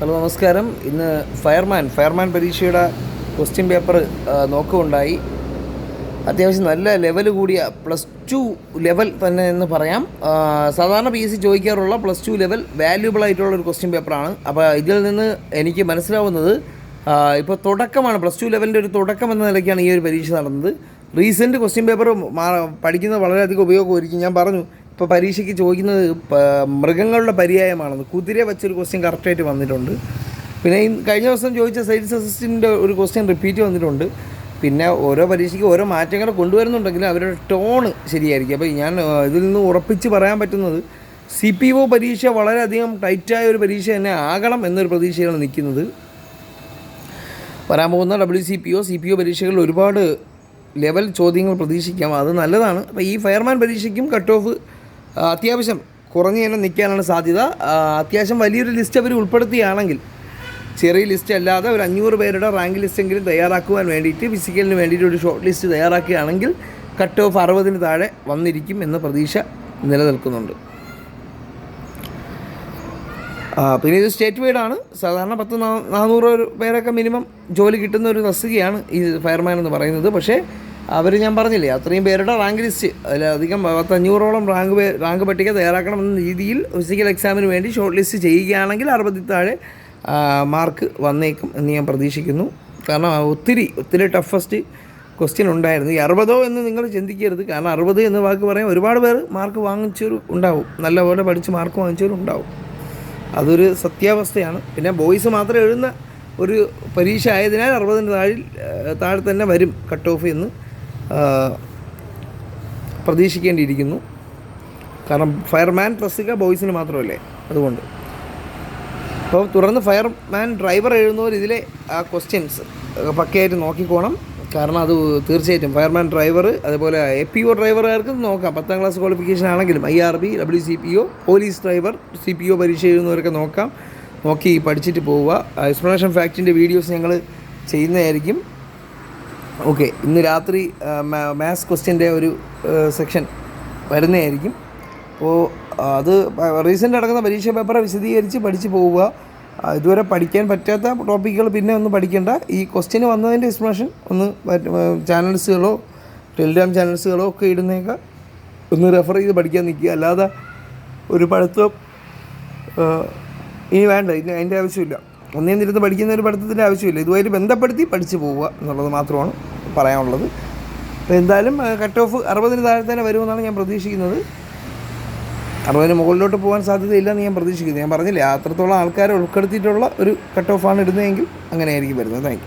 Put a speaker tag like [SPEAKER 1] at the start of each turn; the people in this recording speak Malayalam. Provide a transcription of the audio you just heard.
[SPEAKER 1] ഹലോ നമസ്കാരം. ഇന്ന് ഫയർമാൻ ഫയർമാൻ പരീക്ഷയുടെ ക്വസ്റ്റ്യൻ പേപ്പർ നോക്കുകയുണ്ടായി. അത്യാവശ്യം നല്ല ലെവൽ കൂടിയ പ്ലസ് ടു ലെവൽ തന്നെ എന്ന് പറയാം. സാധാരണ പി എസ് സി ചോദിക്കാറുള്ള പ്ലസ് ടു ലെവൽ വാല്യൂബിൾ ആയിട്ടുള്ള ഒരു ക്വസ്റ്റ്യൻ പേപ്പറാണ്. അപ്പോൾ ഇതിൽ നിന്ന് എനിക്ക് മനസ്സിലാവുന്നത് ഇപ്പോൾ തുടക്കമാണ് പ്ലസ് ടു ലെവലിന്റെ ഒരു തുടക്കം എന്ന നിലയ്ക്കാണ് ഈ ഒരു പരീക്ഷ നടന്നത്. റീസെന്റ് ക്വസ്റ്റ്യൻ പേപ്പർ പഠിക്കുന്നത് വളരെയധികം ഉപയോഗമായിരിക്കും. ഞാൻ പറഞ്ഞു ഇപ്പോൾ പരീക്ഷയ്ക്ക് ചോദിക്കുന്നത് മൃഗങ്ങളുടെ പര്യായമാണെന്ന്. കുതിര വെച്ചൊരു ക്വസ്റ്റ്യൻ കറക്റ്റായിട്ട് വന്നിട്ടുണ്ട്. പിന്നെ ഈ കഴിഞ്ഞ ദിവസം ചോദിച്ച സയൻസ് അസിസ്റ്റന്റിന്റെ ഒരു ക്വസ്റ്റ്യൻ റിപ്പീറ്റ് വന്നിട്ടുണ്ട്. പിന്നെ ഓരോ പരീക്ഷയ്ക്ക് ഓരോ മാറ്റങ്ങൾ കൊണ്ടുവരുന്നുണ്ടെങ്കിലും അവരുടെ ടോണ് ശരിയായിരിക്കും. അപ്പോൾ ഞാൻ ഇതിൽ നിന്ന് ഉറപ്പിച്ച് പറയാൻ പറ്റുന്നത് സി പി ഒ പരീക്ഷ വളരെയധികം ടൈറ്റായ ഒരു പരീക്ഷ തന്നെ ആകണം എന്നൊരു പ്രതീക്ഷയാണ് നിൽക്കുന്നത്. വരാൻ പോകുന്ന W C P O C P O പരീക്ഷകളിൽ ഒരുപാട് ലെവൽ ചോദ്യങ്ങൾ പ്രതീക്ഷിക്കാം. അത് നല്ലതാണ്. അപ്പോൾ ഈ ഫയർമാൻ പരീക്ഷയ്ക്കും കട്ട് ഓഫ് അത്യാവശ്യം കുറഞ്ഞു തന്നെ നിൽക്കാനാണ് സാധ്യത. അത്യാവശ്യം വലിയൊരു ലിസ്റ്റ് അവർ ഉൾപ്പെടുത്തുകയാണെങ്കിൽ ചെറിയ ലിസ്റ്റ് അല്ലാതെ ഒരു അഞ്ഞൂറ് പേരുടെ റാങ്ക് ലിസ്റ്റ് എങ്കിലും തയ്യാറാക്കുവാൻ വേണ്ടിയിട്ട് ഫിസിക്കലിന് വേണ്ടിയിട്ട് ഒരു ഷോർട്ട് ലിസ്റ്റ് തയ്യാറാക്കുകയാണെങ്കിൽ കട്ട് ഓഫ് അറുപതിന് താഴെ വന്നിരിക്കും എന്ന പ്രതീക്ഷ നിലനിൽക്കുന്നുണ്ട്. പിന്നെ ഇത് സ്റ്റേറ്റ് വൈഡാണ് സാധാരണ പത്ത് നാനൂറ് പേരൊക്കെ മിനിമം ജോലി കിട്ടുന്ന ഒരു തസ്തികയാണ് ഈ ഫയർമാൻ എന്ന് പറയുന്നത്. പക്ഷേ അവർ ഞാൻ പറഞ്ഞില്ലേ അത്രയും പേരുടെ റാങ്ക് ലിസ്റ്റ് അതിലധികം പത്തഞ്ഞൂറോളം റാങ്ക് റാങ്ക് പട്ടിക തയ്യാറാക്കണമെന്ന രീതിയിൽ ഫിസിക്കൽ എക്സാമിന് വേണ്ടി ഷോർട്ട് ലിസ്റ്റ് ചെയ്യുകയാണെങ്കിൽ അറുപത്തി താഴെ മാർക്ക് വന്നേക്കും എന്ന് ഞാൻ പ്രതീക്ഷിക്കുന്നു. കാരണം ഒത്തിരി ഒത്തിരി ടഫസ്റ്റ് ക്വസ്റ്റ്യൻ ഉണ്ടായിരുന്നു. ഈ അറുപതോ എന്ന് നിങ്ങൾ ചിന്തിക്കരുത്. കാരണം അറുപത് എന്ന് വാക്ക് പറയാൻ ഒരുപാട് പേർ മാർക്ക് വാങ്ങിച്ചവർ ഉണ്ടാവും. നല്ലപോലെ പഠിച്ച് മാർക്ക് വാങ്ങിച്ചവർ ഉണ്ടാവും. അതൊരു സത്യാവസ്ഥയാണ്. പിന്നെ ബോയ്സ് മാത്രം എഴുതുന്ന ഒരു പരീക്ഷ ആയതിനാൽ അറുപതിന് താഴിൽ താഴെ തന്നെ വരും കട്ട് ഓഫ് എന്ന്. പ്രതീക്ഷിക്കേണ്ടിയിരിക്കുന്നു. കാരണം ഫയർമാൻ തസ്തിക ബോയ്സിന് മാത്രമല്ലേ അതുകൊണ്ട്. അപ്പോൾ തുടർന്ന് ഫയർമാൻ ഡ്രൈവർ എഴുതുന്നവർ ഇതിലെ ആ ക്വസ്റ്റ്യൻസ് പക്കയായിട്ട് നോക്കിക്കോണം. കാരണം അത് തീർച്ചയായിട്ടും ഫയർമാൻ ഡ്രൈവർ അതുപോലെ എ പി ഒ ഡ്രൈവർകാർക്ക് നോക്കാം. പത്താം ക്ലാസ് ക്വാളിഫിക്കേഷൻ ആണെങ്കിലും I R B W C P O police driver C P O പരീക്ഷ എഴുതുന്നവരൊക്കെ നോക്കാം. നോക്കി പഠിച്ചിട്ട് പോവുക. എക്സ്പ്ലനേഷൻ ഫാക്റ്റിന്റെ വീഡിയോസ് ഞങ്ങൾ ചെയ്യുന്നതായിരിക്കും. ഓക്കെ ഇന്ന് രാത്രി മാത്സ് ക്വസ്റ്റ്യന്റെ ഒരു സെക്ഷൻ വരുന്നതായിരിക്കും. അപ്പോൾ അത് റീസെന്റ് നടക്കുന്ന പരീക്ഷ പേപ്പർ വിശദീകരിച്ച് പഠിച്ച് പോവുക. ഇതുവരെ പഠിക്കാൻ പറ്റാത്ത ടോപ്പിക്കുകൾ പിന്നെ ഒന്ന് പഠിക്കേണ്ട. ഈ ക്വസ്റ്റ്യന് വന്നതിന്റെ എക്സ്പ്ലനേഷൻ ഒന്ന് ചാനൽസുകളോ ടെലിഗ്രാം ചാനൽസുകളോ ഒക്കെ ഇടുന്നേക്ക ഒന്ന് റെഫർ ചെയ്ത് പഠിക്കാൻ നിൽക്കുക. അല്ലാതെ ഒരു പഠിത്തം ഇനി വേണ്ട ഇനി അതിന്റെ ആവശ്യമില്ല. ഒന്നേ നിരുന്ന് പഠിക്കുന്ന ഒരു പഠിത്തത്തിന്റെ ആവശ്യമില്ല. ഇതുമായിട്ട് ബന്ധപ്പെടുത്തി പഠിച്ചു പോവുക എന്നുള്ളത് മാത്രമാണ് പറയാനുള്ളത്. അപ്പോൾ എന്തായാലും കട്ട് ഓഫ് അറുപതിന് താഴെ തന്നെ വരുമെന്നാണ് ഞാൻ പ്രതീക്ഷിക്കുന്നത്. അറുപതിന് മുകളിലോട്ട് പോകാൻ സാധ്യതയില്ലെന്ന് ഞാൻ പ്രതീക്ഷിക്കുന്നു. ഞാൻ പറഞ്ഞില്ലേ അത്രത്തോളം ആൾക്കാരെ ഉൾപ്പെടുത്തിയിട്ടുള്ള ഒരു കട്ട് ഓഫാണ് ഇടുന്നതെങ്കിൽ അങ്ങനെയായിരിക്കും വരുന്നത്. താങ്ക്